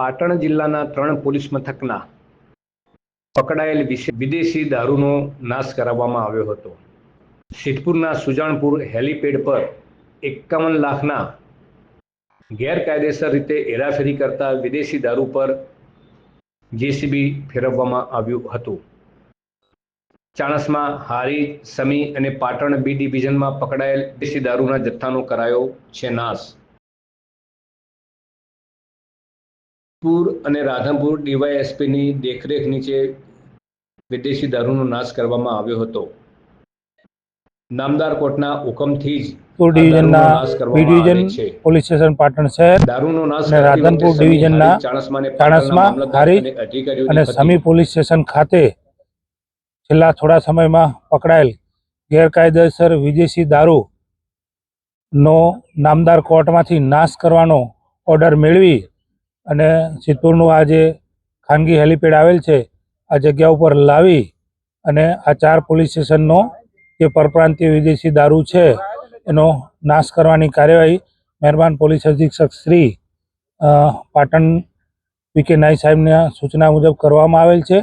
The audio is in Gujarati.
પાટણ જિલ્લાના ત્રણ પોલીસ મથકના પકડાયેલ વિદેશી દારૂનો નાશ કરાવવામાં આવ્યો હતો. સિદ્ધપુરના સુજાણપુર હેલીપેડ પર એકાવન લાખના ગેરકાયદેસર રીતે હેરાફેરી કરતા વિદેશી દારૂ પર જેસીબી ફેરવવામાં આવ્યું હતું. ચાણસમાં હારી, સમી અને પાટણ બી ડિવિઝનમાં પકડાયેલ વિદેશી દારૂના જથ્થાનો કરાયો છે નાશ. પુર અને રાધનપુર ડીવાયએસપીની દેખરેખ નીચે વિદેશી દારૂનો નાશ કરવામાં આવ્યો હતો. નામદાર કોર્ટના હુકમથી જ પુર ડિવિઝનના B division police station Patan શહેર દારૂનો નાશ અને રાધનપુર ડિવિઝનના ચાણસ્મા સમી પોલીસ સ્ટેશન ખાતે છેલ્લા થોડા સમયમાં પકડાયેલ ગેરકાયદેસર વિદેશી દારૂ નો નામદાર કોર્ટમાંથી નાશ કરવાનો ઓર્ડર મેળવી અને સિદ્ધપુરનું આ જે ખાનગી હેલીપેડ આવેલ છે, આ જગ્યા ઉપર લાવી અને આ ચાર પોલીસ સ્ટેશનનો જે પરપ્રાંતીય વિદેશી દારૂ છે, એનો નાશ કરવાની કાર્યવાહી મહેરબાન પોલીસ અધિક્ષક શ્રી પાટણ વી કે નાઈ સાહેબના સૂચના મુજબ કરવામાં આવેલ છે.